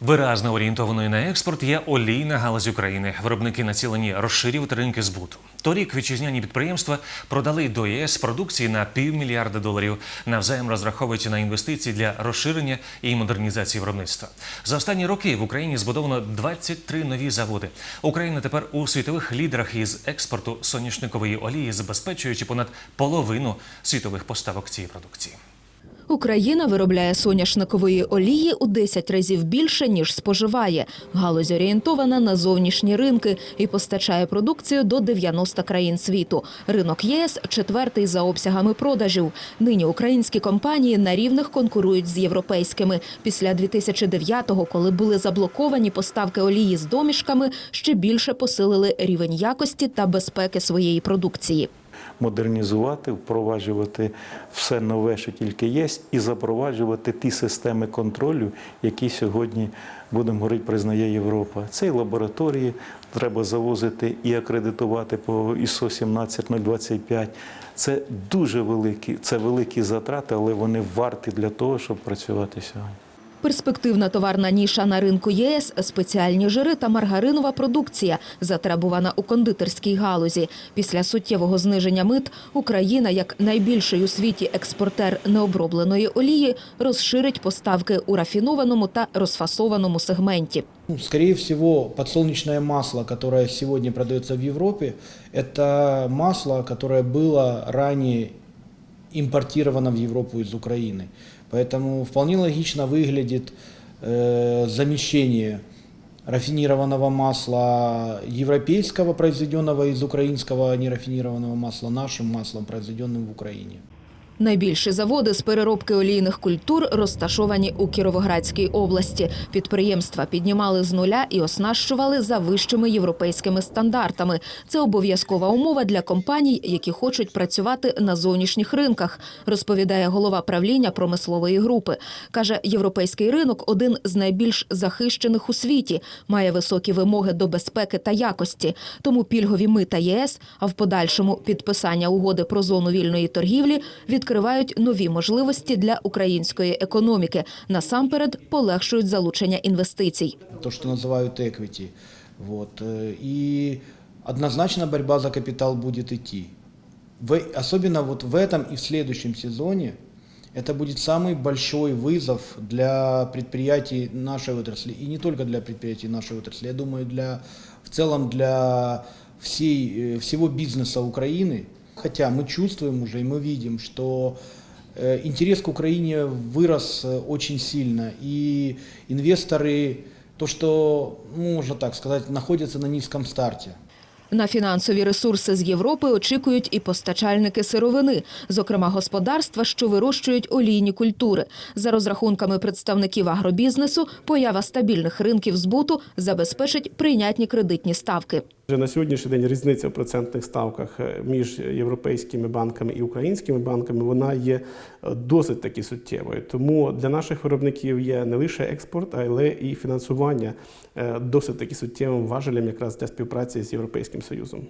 Виразно орієнтованою на експорт є олійна галузь України. Виробники націлені розширювати ринки збуту. Торік вітчизняні підприємства продали до ЄС продукції на півмільярда доларів, навзаєм розраховуючи на інвестиції для розширення і модернізації виробництва. За останні роки в Україні збудовано 23 нові заводи. Україна тепер у світових лідерах із експорту соняшникової олії, забезпечуючи понад половину світових поставок цієї продукції. Україна виробляє соняшникової олії у 10 разів більше, ніж споживає. Галузь орієнтована на зовнішні ринки і постачає продукцію до 90 країн світу. Ринок ЄС – четвертий за обсягами продажів. Нині українські компанії на рівних конкурують з європейськими. Після 2009-го, коли були заблоковані поставки олії з домішками, ще більше посилили рівень якості та безпеки своєї продукції. Модернізувати, впроваджувати все нове, що тільки є, і запроваджувати ті системи контролю, які сьогодні, будемо говорити, признає Європа. Це і лабораторії треба завозити і акредитувати по ISO 17025. Це дуже великі, це великі затрати, але вони варті для того, щоб працювати сьогодні. Перспективна товарна ніша на ринку ЄС – спеціальні жири та маргаринова продукція, затребувана у кондитерській галузі. Після суттєвого зниження мит Україна, як найбільший у світі експортер необробленої олії, розширить поставки у рафінованому та розфасованому сегменті. Ну, Скорее всего, подсолнечное масло, которое сегодня продается в Европе, это масло, которое было ранее импортировано в Европу из Украины. Поэтому вполне логично выглядит э, замещение рафинированного масла европейского, произведенного из украинского нерафинированного масла, нашим маслом, произведенным в Украине. Найбільші заводи з переробки олійних культур розташовані у Кіровоградській області. Підприємства піднімали з нуля і оснащували за вищими європейськими стандартами. Це обов'язкова умова для компаній, які хочуть працювати на зовнішніх ринках, розповідає голова правління промислової групи. Каже, європейський ринок один з найбільш захищених у світі, має високі вимоги до безпеки та якості. Тому пільгові мита ЄС, а в подальшому підписання угоди про зону вільної торгівлі відкривають нові можливості для української економіки. Насамперед полегшують залучення інвестицій. то, что называют equity. Вот. э, И однозначно борьба за капитал будет идти. В- особенно вот в этом и в следующем сезоне это будет самый большой вызов для предприятий нашей отрасли. И не только для предприятий нашей отрасли, я думаю, для, в целом для всей, э, всего бизнеса Украины. Хотя мы чувствуем уже и мы видим, что э, интерес к Украине вырос э, очень сильно. И инвесторы, то, что, ну, можно так сказать, находятся на низком старте. На фінансові ресурси з Європи очікують і постачальники сировини, зокрема господарства, що вирощують олійні культури. За розрахунками представників агробізнесу, поява стабільних ринків збуту забезпечить прийнятні кредитні ставки. Вже на сьогоднішній день різниця в процентних ставках е, між європейськими банками і українськими банками вона є е, досить таки суттєвою. Тому для наших виробників є не лише експорт, але і фінансування е, досить таки суттєвим важелем якраз для співпраці з Європейським Союзом.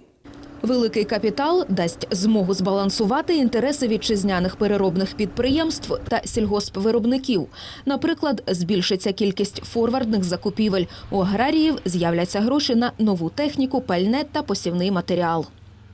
Великий капітал дасть змогу збалансувати інтереси вітчизняних переробних підприємств та сільгоспвиробників. Наприклад, збільшиться кількість форвардних закупівель. У аграріїв з'являться гроші на нову техніку, пальне та посівний матеріал.